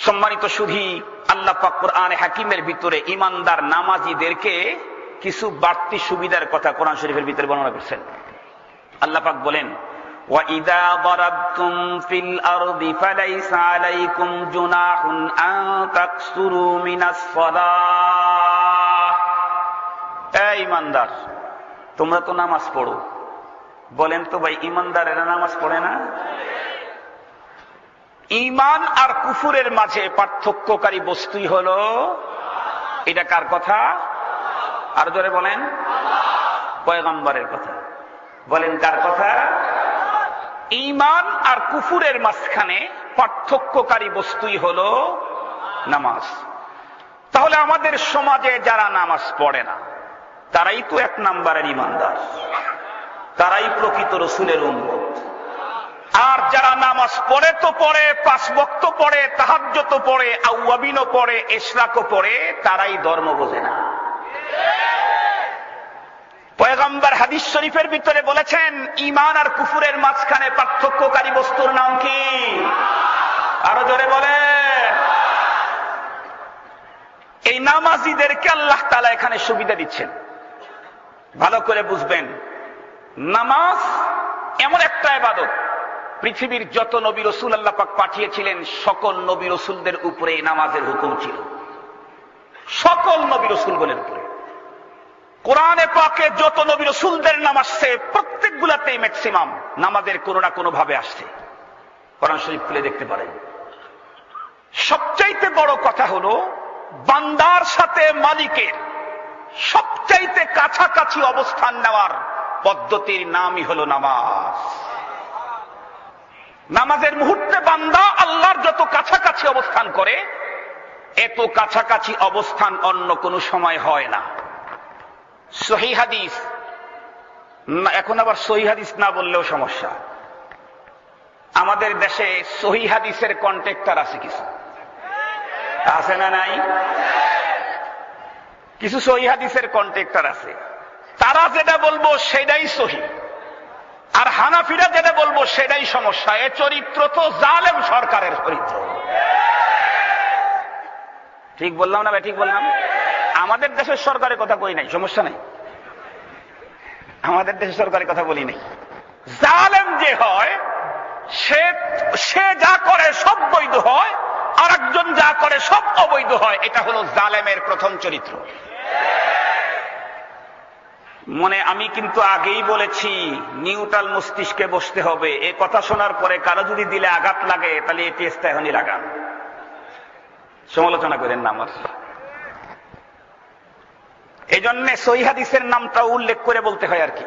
সম্মানিত সুধী আল্লাহ পাক কোরআনে হাকিমের ভিতরে ইমানদার নামাজিদেরকে কিছু বাড়তি সুবিধার কথা কোরআন শরীফের ভিতরে বর্ণনা করছেন আল্লাহ পাক বলেন وَإِذَا ضَرَبْتُمْ فِي الْأَرْضِ فَلَيْسَ عَلَيْكُمْ جُنَاحٌ أَن تَقْصُرُوا مِنَ الصَّلَاةِ এই ইমানদার তোমরা তো নামাজ পড়ো বলেন তো ভাই ইমানদারেরা নামাজ পড়ে না ইমান আর কুফুরের মাঝে পার্থক্যকারী বস্তুই হল, এটা কার কথা? আর জোরে বলেন। পয়গম্বরের কথা। বলেন কার কথা? ইমান আর কুফুরের মাঝখানে পার্থক্যকারী বস্তুই হল নামাজ। তাহলে আমাদের সমাজে যারা নামাজ পড়ে না, তারাই তো এক নাম্বারের ইমানদার তারাই প্রকৃত রসুলের উন্মত আর যারা নামাজ পড়ে তো পড়ে, পাঁচ বক্ত পড়ে তাহাজ্য তো পড়ে, আউয়াবিনও পড়ে, এশরাকও পড়ে, তারাই ধর্ম বোঝে না। পয়গম্বর হাদিস শরীফের ভিতরে বলেছেন ইমান আর কুফুরের মাঝখানে পার্থক্যকারী বস্তুর নাম কি? আরও জোরে বলে এই নামাজিদেরকে আল্লাহ তালা এখানে সুবিধা দিচ্ছেন। ভালো করে বুঝবেন। নামাজ এমন একটা এবাদত পৃথিবীর যত নবী রসুল আল্লাহ পাক পাঠিয়েছিলেন, সকল নবী রসুলদের উপরে নামাজের হুকুম ছিল। সকল নবী রসুলগণের উপরে। কোরআনে পাকে যত নবী রসুলদের নাম আসছে প্রত্যেক গুলাতেই ম্যাক্সিমাম নামাজের কোনো না কোনো ভাবে আসছে। কোরআন শরীফ খুলে দেখতে পারেন। সবচাইতে বড় কথা হলো, বান্দার সাথে মালিকের সবচাইতে কাছাকাছি অবস্থান নেওয়ার পদ্ধতির নামই হলো নামাজ। নামাজের মুহূর্তে বান্দা আল্লাহর যত কাছাকাছি অবস্থান করে, এত কাছাকাছি অবস্থান অন্য কোনো সময় হয় না। সহি হাদিস। এখন আবার সহি হাদিস না বললেও সমস্যা। আমাদের দেশে সহি হাদিসের কন্ট্রাক্টর আছে কিছু। আছে না নাই? কিছু সহি হাদিসের কন্ট্রাক্টর আছে। তারা যেটা বলব সেটাই সহি। আর হানাফিরা যেটা বলব সেটাই সমস্যা। এ চরিত্র তো জালেম সরকারের চরিত্র। ঠিক বললাম না ভাই, ঠিক বললাম? আমাদের দেশের সরকারের কথা কই নাই, সমস্যা নাই? আমাদের দেশের সরকারের কথা বলি নাই। জালেম যে হয়, সে সে যা করে সব বৈধ হয় আর একজন যা করে সব অবৈধ হয়, এটা হলো জালেমের প্রথম চরিত্র। মনে আমি কিন্তু আগেই বলেছি, নিউট্রাল মস্তিষ্কে বসতে হবে। এ কথা শোনার পরে কারও যদি দিলে আঘাত লাগে, তাহলে এটি এখনই লাগান সমালোচনা করেন না আমার। এই জন্য সহিহাদিসের নামটা উল্লেখ করে বলতে হয় আর কি।